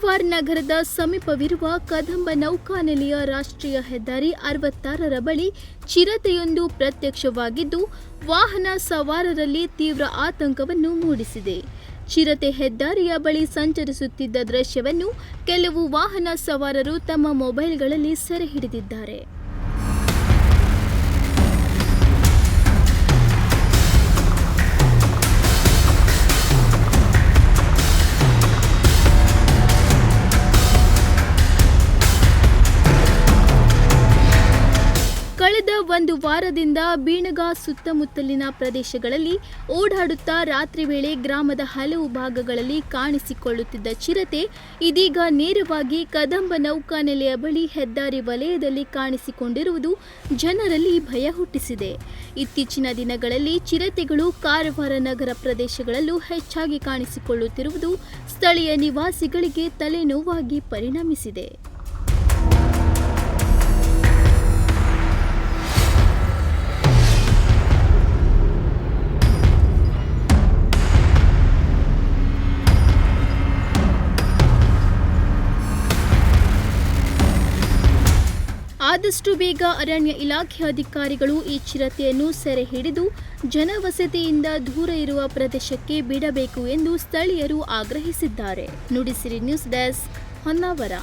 ನಗರದ ಸಮೀಪವಿರುವ ಕದಂಬ ನೌಕಾನೆಲೆಯ ರಾಷ್ಟ್ರೀಯ ಹೆದ್ದಾರಿ ಅರವತ್ತಾರರ ಬಳಿ ಚಿರತೆಯೊಂದು ಪ್ರತ್ಯಕ್ಷವಾಗಿದ್ದು, ವಾಹನ ಸವಾರರಲ್ಲಿ ತೀವ್ರ ಆತಂಕವನ್ನು ಮೂಡಿಸಿದೆ. ಚಿರತೆ ಹೆದ್ದಾರಿಯ ಬಳಿ ಸಂಚರಿಸುತ್ತಿದ್ದ ದೃಶ್ಯವನ್ನು ಕೆಲವು ವಾಹನ ಸವಾರರು ತಮ್ಮ ಮೊಬೈಲ್ಗಳಲ್ಲಿ ಸೆರೆ ಹಿಡಿದಿದ್ದಾರೆ. ಕಳೆದ ಒಂದು ವಾರದಿಂದ ಬೀಣಗ ಸುತ್ತಮುತ್ತಲಿನ ಪ್ರದೇಶಗಳಲ್ಲಿ ಓಡಾಡುತ್ತಾ ರಾತ್ರಿ ವೇಳೆ ಗ್ರಾಮದ ಹಲವು ಭಾಗಗಳಲ್ಲಿ ಕಾಣಿಸಿಕೊಳ್ಳುತ್ತಿದ್ದ ಚಿರತೆ ಇದೀಗ ನೇರವಾಗಿ ಕದಂಬ ನೌಕಾನೆಲೆಯ ಬಳಿ ಹೆದ್ದಾರಿ ವಲಯದಲ್ಲಿ ಕಾಣಿಸಿಕೊಂಡಿರುವುದು ಜನರಲ್ಲಿ ಭಯ ಹುಟ್ಟಿಸಿದೆ. ಇತ್ತೀಚಿನ ದಿನಗಳಲ್ಲಿ ಚಿರತೆಗಳು ಕಾರವಾರ ನಗರ ಪ್ರದೇಶಗಳಲ್ಲೂ ಹೆಚ್ಚಾಗಿ ಕಾಣಿಸಿಕೊಳ್ಳುತ್ತಿರುವುದು ಸ್ಥಳೀಯ ನಿವಾಸಿಗಳಿಗೆ ತಲೆನೋವಾಗಿ ಪರಿಣಮಿಸಿದೆ. ಆದಷ್ಟು ಬೇಗ ಅರಣ್ಯ ಇಲಾಖೆ ಅಧಿಕಾರಿಗಳು ಈ ಚಿರತೆಯನ್ನು ಸೆರೆ ಹಿಡಿದು ಜನವಸತಿಯಿಂದ ದೂರ ಇರುವ ಪ್ರದೇಶಕ್ಕೆ ಬಿಡಬೇಕು ಎಂದು ಸ್ಥಳೀಯರು ಆಗ್ರಹಿಸಿದ್ದಾರೆ. Nudisiri news desk Honnavar.